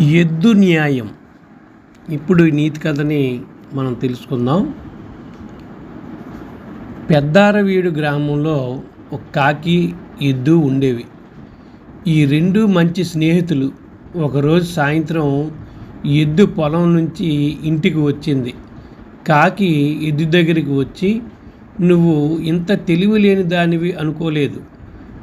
ఎద్దు న్యాయం. ఇప్పుడు ఈ నీతి కథని మనం తెలుసుకుందాం. పెద్దారవీడు గ్రామంలో ఒక కాకి ఎద్దు ఉండేవి. ఈ రెండు మంచి స్నేహితులు. ఒకరోజు సాయంత్రం ఎద్దు పొలం నుంచి ఇంటికి వచ్చింది. కాకి ఎద్దు దగ్గరికి వచ్చి నువ్వు ఇంత తెలివి లేని దానివి అనుకోలేదు.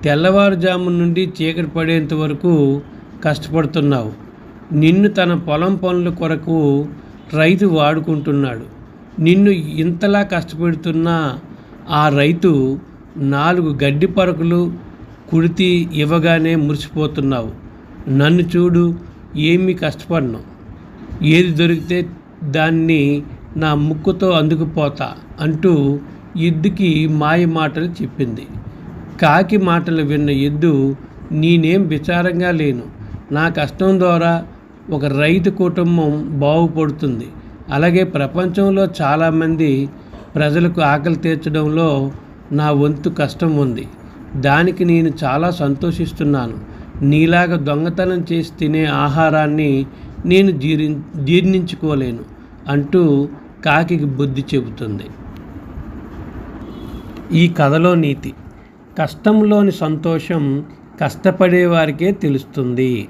తెల్లవారుజాము నుండి చీకటి పడేంత వరకు కష్టపడుతున్నావు. నిన్ను తన పొలం పనుల కొరకు రైతు వాడుకుంటున్నాడు. నిన్ను ఇంతలా కష్టపెడుతున్న ఆ రైతు నాలుగు గడ్డి పరకులు కుడితి ఇవ్వగానే మురిసిపోతున్నావు. నన్ను చూడు ఏమీ కష్టపడను. ఏది దొరికితే దాన్ని నా ముక్కుతో అందుకుపోతా అంటూ ఎద్దుకి మాయ మాటలు చెప్పింది. కాకి మాటలు విన్న ఎద్దు నేనేం విచారంగా లేను. నా కష్టం ద్వారా ఒక రైతు కుటుంబం బాగుపడుతుంది. అలాగే ప్రపంచంలో చాలామంది ప్రజలకు ఆకలి తీర్చడంలో నా వంతు కష్టం ఉంది. దానికి నేను చాలా సంతోషిస్తున్నాను. నీలాగా దొంగతనం చేసి తినే ఆహారాన్ని నేను జీర్ణి జీర్ణించుకోలేను అంటూ కాకికి బుద్ధి చెబుతుంది. ఈ కథలో నీతి. కష్టంలోని సంతోషం కష్టపడే వారికే తెలుస్తుంది.